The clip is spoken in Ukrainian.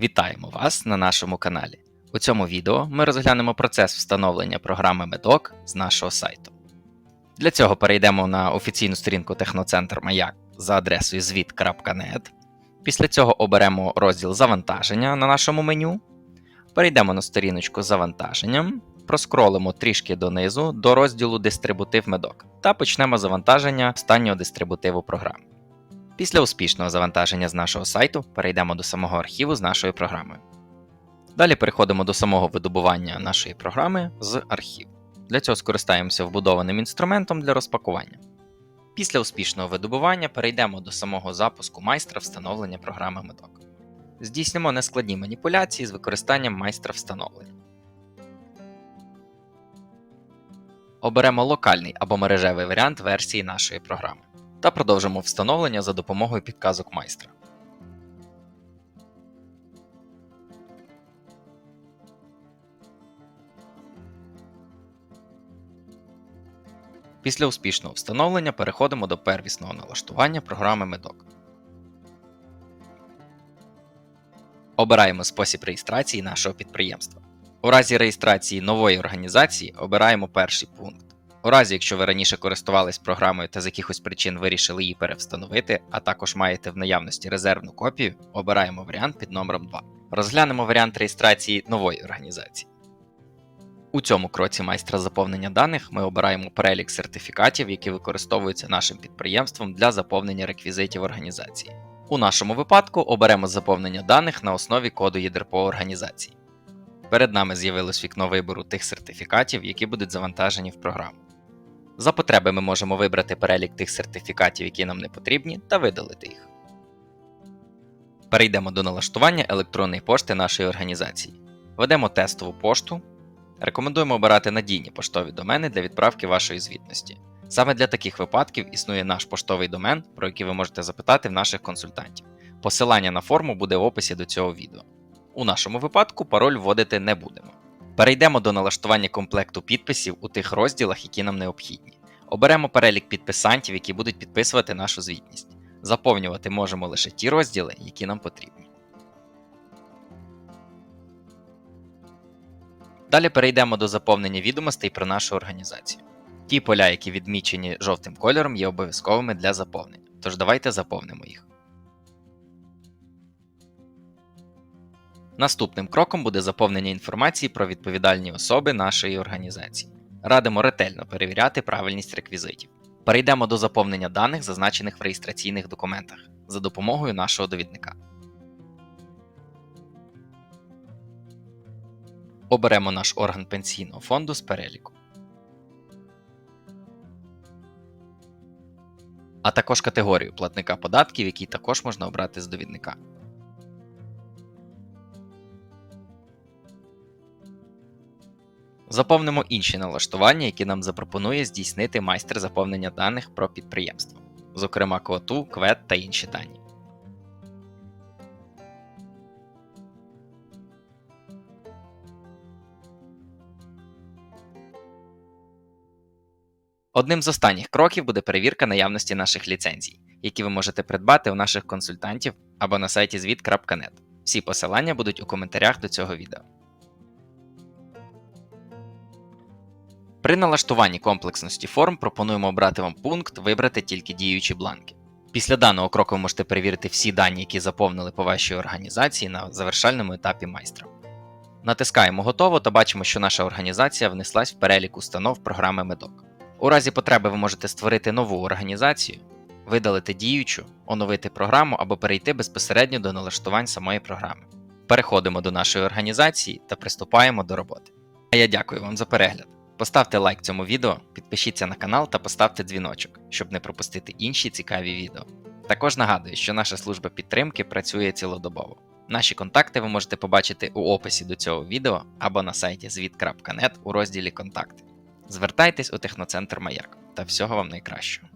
Вітаємо вас на нашому каналі. У цьому відео ми розглянемо процес встановлення програми Медок з нашого сайту. Для цього перейдемо на офіційну сторінку Техноцентр Маяк за адресою звіт.net. Після цього оберемо розділ Завантаження на нашому меню. Перейдемо на сторіночку з завантаженням, проскролимо трішки донизу до розділу Дистрибутив Медок та почнемо завантаження останнього дистрибутиву програми. Після успішного завантаження з нашого сайту перейдемо до самого архіву з нашою програмою. Далі переходимо до самого видобування нашої програми з архіву. Для цього скористаємося вбудованим інструментом для розпакування. Після успішного видобування перейдемо до самого запуску майстра встановлення програми Медок. Здійснимо нескладні маніпуляції з використанням майстра встановлення. Оберемо локальний або мережевий варіант версії нашої програми та продовжимо встановлення за допомогою підказок майстра. Після успішного встановлення переходимо до первісного налаштування програми Медок. Обираємо спосіб реєстрації нашого підприємства. У разі реєстрації нової організації обираємо перший пункт. У разі, якщо ви раніше користувались програмою та з якихось причин вирішили її перевстановити, а також маєте в наявності резервну копію, обираємо варіант під номером 2. Розглянемо варіант реєстрації нової організації. У цьому кроці майстра заповнення даних ми обираємо перелік сертифікатів, які використовуються нашим підприємством для заповнення реквізитів організації. У нашому випадку оберемо заповнення даних на основі коду ЄДРПО організації. Перед нами з'явилось вікно вибору тих сертифікатів, які будуть завантажені в програму. За потреби ми можемо вибрати перелік тих сертифікатів, які нам не потрібні, та видалити їх. Перейдемо до налаштування електронної пошти нашої організації. Введемо тестову пошту. Рекомендуємо обирати надійні поштові домени для відправки вашої звітності. Саме для таких випадків існує наш поштовий домен, про який ви можете запитати в наших консультантів. Посилання на форму буде в описі до цього відео. У нашому випадку пароль вводити не будемо. Перейдемо до налаштування комплекту підписів у тих розділах, які нам необхідні. Оберемо перелік підписантів, які будуть підписувати нашу звітність. Заповнювати можемо лише ті розділи, які нам потрібні. Далі перейдемо до заповнення відомостей про нашу організацію. Ті поля, які відмічені жовтим кольором, є обов'язковими для заповнення. Тож давайте заповнимо їх. Наступним кроком буде заповнення інформації про відповідальні особи нашої організації. Радимо ретельно перевіряти правильність реквізитів. Перейдемо до заповнення даних, зазначених в реєстраційних документах, за допомогою нашого довідника. Оберемо наш орган пенсійного фонду з переліку. А також категорію платника податків, який також можна обрати з довідника. Заповнимо інші налаштування, які нам запропонує здійснити майстер заповнення даних про підприємство, зокрема КОТУ, КВЕД та інші дані. Одним з останніх кроків буде перевірка наявності наших ліцензій, які ви можете придбати у наших консультантів або на сайті звіт.net. Всі посилання будуть у коментарях до цього відео. При налаштуванні комплексності форм пропонуємо обрати вам пункт Вибрати тільки діючі бланки. Після даного кроку ви можете перевірити всі дані, які заповнили по вашій організації на завершальному етапі майстра. Натискаємо Готово та бачимо, що наша організація внеслась в перелік установ програми Медок. У разі потреби ви можете створити нову організацію, видалити діючу, оновити програму або перейти безпосередньо до налаштувань самої програми. Переходимо до нашої організації та приступаємо до роботи. А я дякую вам за перегляд. Поставте лайк цьому відео, підпишіться на канал та поставте дзвіночок, щоб не пропустити інші цікаві відео. Також нагадую, що наша служба підтримки працює цілодобово. Наші контакти ви можете побачити у описі до цього відео або на сайті звіт.нет у розділі Контакти. Звертайтесь у техноцентр Маяк та всього вам найкращого.